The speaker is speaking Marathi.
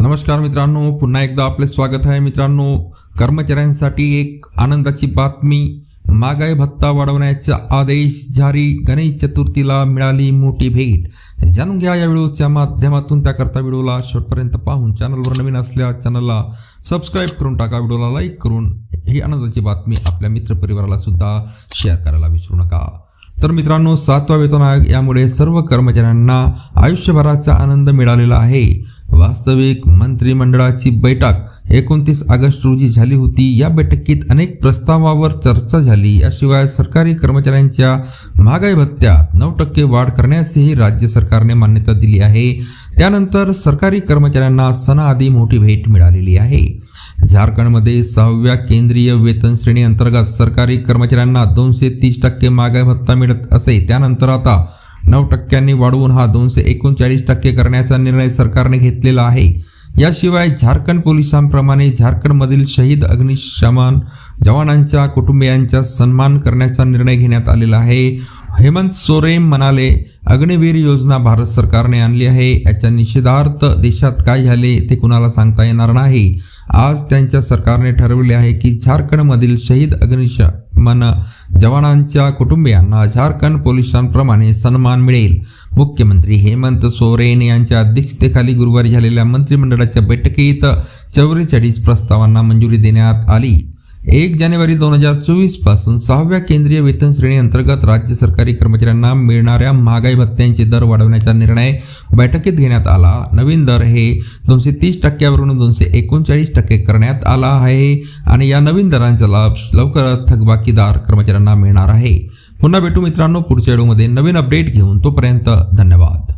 नमस्कार मित्रांनो पुन्हा एकदा आपले स्वागत आहे. मित्रांनो कर्मचाऱ्यांसाठी एक आनंदाची बातमी. महागाई भत्ता वाढवण्याचा आदेश जारी. गणेश चतुर्थीला मिळाली मोठी भेट. जाणून घ्या या व्हिडिओच्या माध्यमातून. त्याकरता व्हिडिओला शेवटपर्यंत पाहून चॅनलवर नवीन असल्या चॅनलला सबस्क्राईब करून टाका. व्हिडिओला लाईक करून ही आनंदाची बातमी आपल्या मित्रपरिवाराला सुद्धा शेअर करायला विसरू नका. तर मित्रांनो सातवा वेतन आयोग यामुळे सर्व कर्मचाऱ्यांना आयुष्यभराचा आनंद मिळालेला आहे. वास्तविक मंत्रिमंडळाची बैठक एकोणतीस ऑगस्ट रोजी झाली होती. या बैठकीत अनेक प्रस्तावावर चर्चा झाली. याशिवाय सरकारी कर्मचाऱ्यांच्या महागाई भत्त्यात नऊ टक्के वाढ करण्यासही राज्य सरकारने मान्यता दिली आहे. त्यानंतर सरकारी कर्मचाऱ्यांना सणाआधी मोठी भेट मिळालेली आहे. झारखंडमध्ये सहाव्या केंद्रीय वेतन श्रेणी अंतर्गत सरकारी कर्मचाऱ्यांना दोनशे तीस टक्के महागाई भत्ता मिळत असे. त्यानंतर आता नऊ टक्क्यांनी वाढवून हा दोनशे एकोणचाळीस टक्के करण्याचा निर्णय सरकारने घेतलेला आहे. याशिवाय झारखंड पोलिसांप्रमाणे झारखंडमधील शहीद अग्निशमन जवानांच्या कुटुंबियांचा सन्मान करण्याचा निर्णय घेण्यात आलेला आहे. हेमंत सोरेन म्हणाले अग्निवीर योजना भारत सरकारने आणली आहे. याच्या निषेधार्थ देशात काय झाले ते कुणाला सांगता येणार नाही. आज त्यांच्या सरकारने ठरवले आहे की झारखंडमधील शहीद अग्निशमन जवानांच्या कुटुंबियांना झारखंड पोलिसांप्रमाणे सन्मान मिळेल. मुख्यमंत्री हेमंत सोरेन यांच्या अध्यक्षतेखाली गुरुवारी झालेल्या मंत्रिमंडळाच्या बैठकीत चौवेचाळीस प्रस्तावांना मंजुरी देण्यात आली. एक जानेवारी दोन हजार चोवीसपासून सहाव्या केंद्रीय वेतन श्रेणी अंतर्गत राज्य सरकारी कर्मचाऱ्यांना मिळणाऱ्या महागाई भत्त्यांचे दर वाढवण्याचा निर्णय बैठकीत घेण्यात आला. नवीन दर हे दोनशे तीस टक्क्यावरून दोनशे एकोणचाळीस टक्के करण्यात आला आहे आणि या नवीन दरांचा लाभ लवकरच थकबाकीदार कर्मचाऱ्यांना मिळणार आहे. पुन्हा भेटू मित्रांनो पुढच्या व्हिडिओमध्ये. नवीन अपडेट घेऊन तोपर्यंत धन्यवाद.